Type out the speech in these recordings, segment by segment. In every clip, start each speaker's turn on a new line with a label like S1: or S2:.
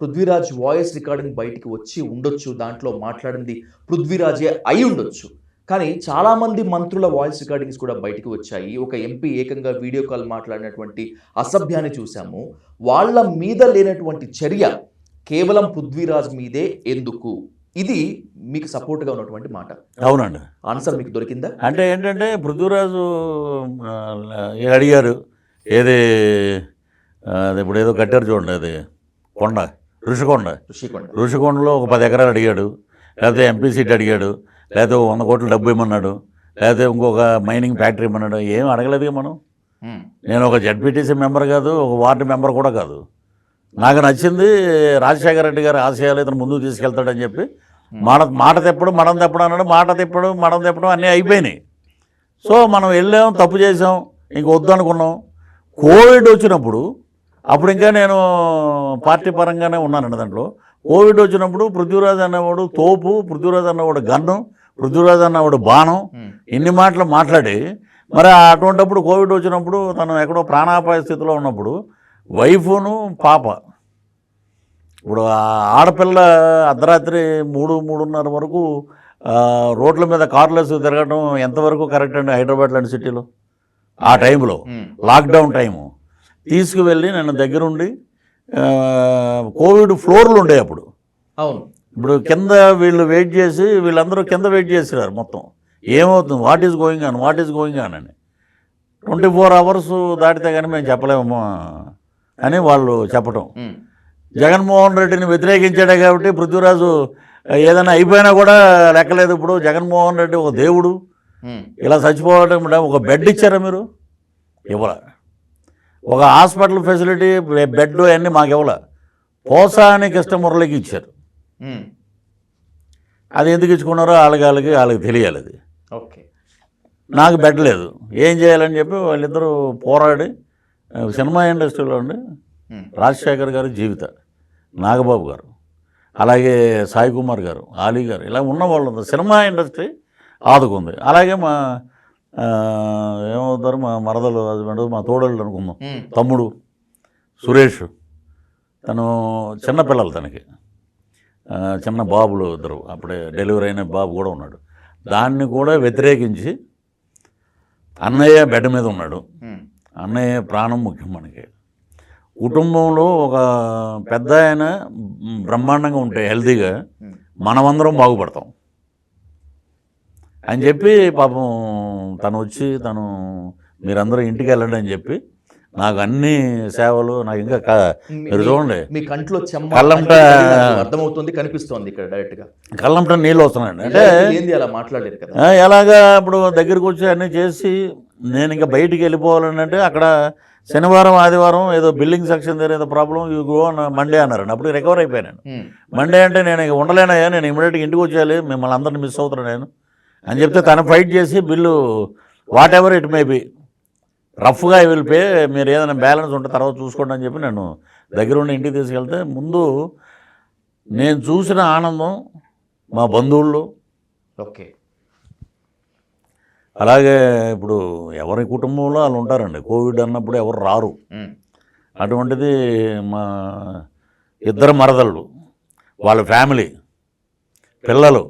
S1: Prithviraj voice recording బయటికి వచ్చి ఉండొచ్చు దాంట్లో మాట్లాడింది పృథ్వీరాజే అయి ఉండొచ్చు. కానీ చాలా మంది మంత్రుల వాయిస్ రికార్డింగ్స్ కూడా బయటికి వచ్చాయి. ఒక ఎంపీ ఏకంగా వీడియో కాల్ మాట్లాడినటువంటి అసభ్యాన్ని చూసాము వాళ్ళ మీద లేనటువంటి చర్య కేవలం పృథ్వీరాజ్ మీదే ఎందుకు? ఇది మీకు సపోర్ట్గా ఉన్నటువంటి మాట.
S2: అవునండి.
S1: ఆన్సర్ మీకు దొరికిందా?
S2: అంటే ఏంటంటే పృథ్వీరాజు అడిగారు. ఏది ఇప్పుడు ఏదో కట్టారు చూడండి అది కొండ. ఋషికొండ.
S1: ఋషికొండ.
S2: ఋషికొండలో ఒక పది ఎకరాలు అడిగాడు. లేకపోతే ఎంపీ సీట్ అడిగాడు. లేకపోతే వంద కోట్లు డబ్బు ఇమ్మన్నాడు. లేకపోతే ఇంకొక మైనింగ్ ఫ్యాక్టరీ ఇమ్మన్నాడు. ఏం అడగలేదుగా మనం. నేను ఒక జడ్పీటీసీ మెంబర్ కాదు ఒక వార్డు మెంబర్ కూడా కాదు. నాకు నచ్చింది రాజశేఖర రెడ్డి గారి ఆశయాలు ఇతను ముందుకు తీసుకెళ్తాడని చెప్పి. మాట మాట తెప్పడం మడం తెప్పడం అన్నాడు. మాట తిప్పడం మడం తెప్పడం అన్నీ అయిపోయినాయి. సో మనం వెళ్ళాం తప్పు చేసాం ఇంక వద్దు అనుకున్నాం. కోవిడ్ వచ్చినప్పుడు అప్పుడు ఇంకా నేను పార్టీ పరంగానే ఉన్నానండి దాంట్లో. కోవిడ్ వచ్చినప్పుడు పృథ్వీరాజ్ అనేవాడు తోపు పృథ్వీరాజ్ అన్నవాడు గన్నం పృథ్వీరాజ్ అన్నవాడు బాణం ఇన్ని మాటలు మాట్లాడి మరి అటువంటప్పుడు కోవిడ్ వచ్చినప్పుడు తను ఎక్కడో ప్రాణాపాయ స్థితిలో ఉన్నప్పుడు వైఫును పాప. ఇప్పుడు ఆడపిల్ల అర్ధరాత్రి మూడు మూడున్నర వరకు రోడ్ల మీద కార్లెస్ తిరగడం ఎంతవరకు కరెక్ట్ అండి హైదరాబాద్ లాంటి సిటీలో? ఆ టైంలో. Lockdown time. తీసుకువెళ్ళి నన్ను దగ్గరుండి కోవిడ్ ఫ్లోర్లు ఉండే అప్పుడు.
S1: అవును.
S2: ఇప్పుడు కింద వీళ్ళు వెయిట్ చేసి వీళ్ళందరూ కింద వెయిట్ చేసినారు మొత్తం. ఏమవుతుంది? What is going on? What is going on అని. ట్వంటీ ఫోర్ అవర్స్ దాటితే కానీ మేము చెప్పలేము అని వాళ్ళు చెప్పటం. జగన్మోహన్ రెడ్డిని వ్యతిరేకించాడే కాబట్టి పృథ్వీరాజు ఏదైనా అయిపోయినా కూడా లెక్కలేదు ఇప్పుడు. జగన్మోహన్ రెడ్డి ఒక దేవుడు. ఇలా చచ్చిపోవడం ఒక బెడ్ ఇచ్చారా మీరు? ఇవ్వాల. ఒక హాస్పిటల్ ఫెసిలిటీ బెడ్ అన్నీ మాకు ఇవ్వాల. పోసాని కృష్ణమురళికి ఇచ్చారు. అది ఎందుకు ఇచ్చుకున్నారో వాళ్ళకి వాళ్ళకి వాళ్ళకి తెలియాలి అది.
S1: ఓకే.
S2: నాకు బెడ్ లేదు. ఏం చేయాలని చెప్పి వాళ్ళిద్దరూ పోరాడి సినిమా ఇండస్ట్రీలో ఉండి రాజశేఖర్ గారు జీవిత నాగబాబు గారు అలాగే సాయి కుమార్ గారు ఆలీ గారు ఇలా ఉన్న వాళ్ళు సినిమా ఇండస్ట్రీ ఆదుకుంది. అలాగే మా ఏమవుతారు? మా మరదలు హస్బెండ్ మా తోడళ్ళు అనుకుందాం. తమ్ముడు సురేష్. తను చిన్నపిల్లలు తనకి. చిన్న బాబులు ఇద్దరు. అప్పుడే డెలివరీ అయిన బాబు కూడా ఉన్నాడు. దాన్ని కూడా వ్యతిరేకించి అన్నయ్య బెడ్ మీద ఉన్నాడు. అన్నయ్య ప్రాణం ముఖ్యం మనకి. కుటుంబంలో ఒక పెద్ద ఆయన బ్రహ్మాండంగా ఉంటే హెల్తీగా మనమందరం బాగుపడతాం. అని చెప్పి పాపం తను వచ్చి తను మీరందరూ ఇంటికి వెళ్ళండి అని చెప్పి నాకు అన్ని సేవలు నాకు ఇంకా మీరు చూడండి.
S1: మీ కంట్లో
S2: కళ్ళంట-
S1: అర్థమవుతుంది కనిపిస్తోంది ఇక్కడ డైరెక్ట్గా
S2: కళ్ళంట నీళ్ళు వస్తున్నాయండి. అంటే
S1: ఏంది అలా మాట్లాడలేరు కదా?
S2: ఎలాగా ఇప్పుడు దగ్గరికి వచ్చి అన్నీ చేసి నేను ఇంకా బయటికి వెళ్ళిపోవాలని అంటే అక్కడ శనివారం ఆదివారం ఏదో బిల్డింగ్ సెక్షన్ దగ్గర ఏదో ప్రాబ్లం యూ గో మండే అన్నారండి. అప్పుడు రికవర్ అయిపోయాను మండే అంటే నేను ఇక ఉండలేనయ్యా నేను ఇమీడియట్గా ఇంటికి వచ్చేయాలి మిమ్మల్ని అందరిని మిస్ అవుతున్నాను నేను. అని చెప్తే తను ఫైట్ చేసి bill whatever it may be రఫ్గా విల్ పే మీరు ఏదైనా బ్యాలెన్స్ ఉంటే తర్వాత చూసుకోండి అని చెప్పి నేను దగ్గర ఉండి ఇంటికి తీసుకెళ్తే ముందు నేను చూసిన ఆనందం మా బంధువుల్లో.
S1: ఓకే.
S2: అలాగే ఇప్పుడు ఎవరి కుటుంబంలో వాళ్ళు ఉంటారండి. కోవిడ్ అన్నప్పుడు ఎవరు రారు. అటువంటిది మా ఇద్దరు మరదళ్ళు వాళ్ళ ఫ్యామిలీ పిల్లలు.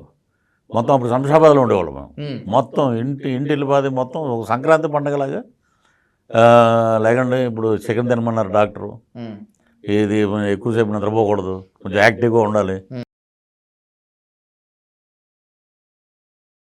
S2: మొత్తం అప్పుడు శంషాబాద్లో ఉండేవాళ్ళం మేము. మొత్తం ఇంటి ఇంటి ఇల్లుపాది మొత్తం ఒక సంక్రాంతి పండగలాగా. లేకండి ఇప్పుడు చికెన్ తినమన్నారు డాక్టరు. ఇది ఎక్కువసేపు నిద్రపోకూడదు. కొంచెం యాక్టివ్గా ఉండాలి.